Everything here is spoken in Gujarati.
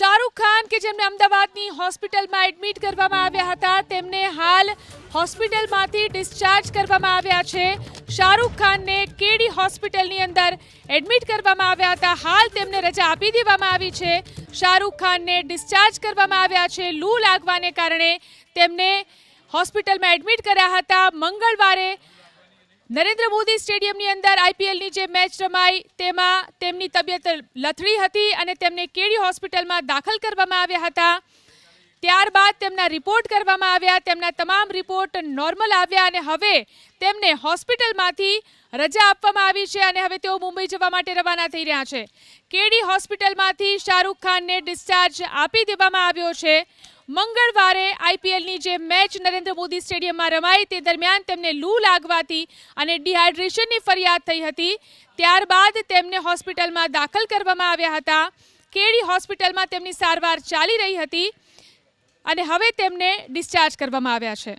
શાહરૂખ ખાન કે જેમને અમદાવાદની હોસ્પિટલમાં એડમિટ કરવામાં આવ્યા હતા, તેમને હાલ હોસ્પિટલમાંથી ડિસ્ચાર્જ કરવામાં આવ્યા છે. શાહરૂખ ખાનને કેડી હોસ્પિટલની અંદર એડમિટ કરવામાં આવ્યા હતા. હાલ તેમને રજા આપી દેવામાં આવી છે. શાહરૂખ ખાનને ડિસ્ચાર્જ કરવામાં આવ્યા છે. લૂ લાગવાને કારણે તેમને હોસ્પિટલમાં એડમિટ કર્યા હતા. મંગળવારે નરેન્દ્ર મોદી સ્ટેડિયમની અંદર આઈપીએલની જે મેચ રમાઈ, તેમાં તેમની તબિયત લથડી હતી અને તેમને કેડી હોસ્પિટલમાં દાખલ કરવામાં આવ્યા હતા. ત્યારબાદ તેમના રિપોર્ટ કરવામાં આવ્યા, તેમના તમામ રિપોર્ટ નોર્મલ આવ્યા અને હવે તેમને હોસ્પિટલમાંથી રજા આપવામાં આવી છે અને હવે તેઓ મુંબઈ જવા માટે રવાના થઈ રહ્યા છે. કેડી હોસ્પિટલમાંથી શાહરૂખ ખાનને ડિસ્ચાર્જ આપી દેવામાં આવ્યો છે. મંગળવારે આઈપીએલની જે મેચ નરેન્દ્ર મોદી સ્ટેડિયમમાં રમાઈ તે દરમિયાન તેમને લૂ લાગવાથી અને ડિહાઇડ્રેશનની ફરિયાદ થઈ હતી. ત્યારબાદ તેમને હોસ્પિટલમાં દાખલ કરવામાં આવ્યા હતા. કેડી હોસ્પિટલમાં તેમની સારવાર ચાલી રહી હતી. અને હવે તેમને ડિસ્ચાર્જ કરવામાં આવ્યા છે.